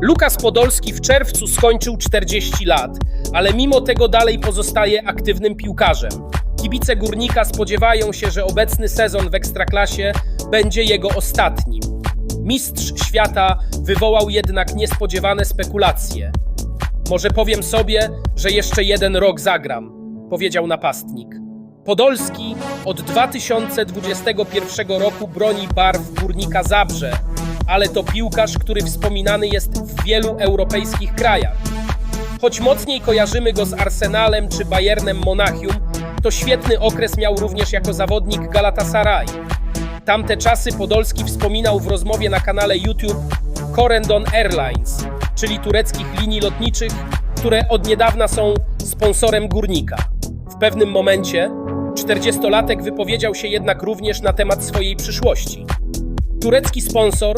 Lukas Podolski w czerwcu skończył 40 lat, ale mimo tego dalej pozostaje aktywnym piłkarzem. Kibice Górnika spodziewają się, że obecny sezon w Ekstraklasie będzie jego ostatnim. Mistrz świata wywołał jednak niespodziewane spekulacje. Może powiem sobie, że jeszcze jeden rok zagram, powiedział napastnik. Podolski od 2021 roku broni barw Górnika Zabrze, ale to piłkarz, który wspominany jest w wielu europejskich krajach. Choć mocniej kojarzymy go z Arsenalem czy Bayernem Monachium, to świetny okres miał również jako zawodnik Galatasaray. Tamte czasy Podolski wspominał w rozmowie na kanale YouTube Corendon Airlines, czyli tureckich linii lotniczych, które od niedawna są sponsorem górnika. W pewnym momencie 40-latek wypowiedział się jednak również na temat swojej przyszłości. Turecki sponsor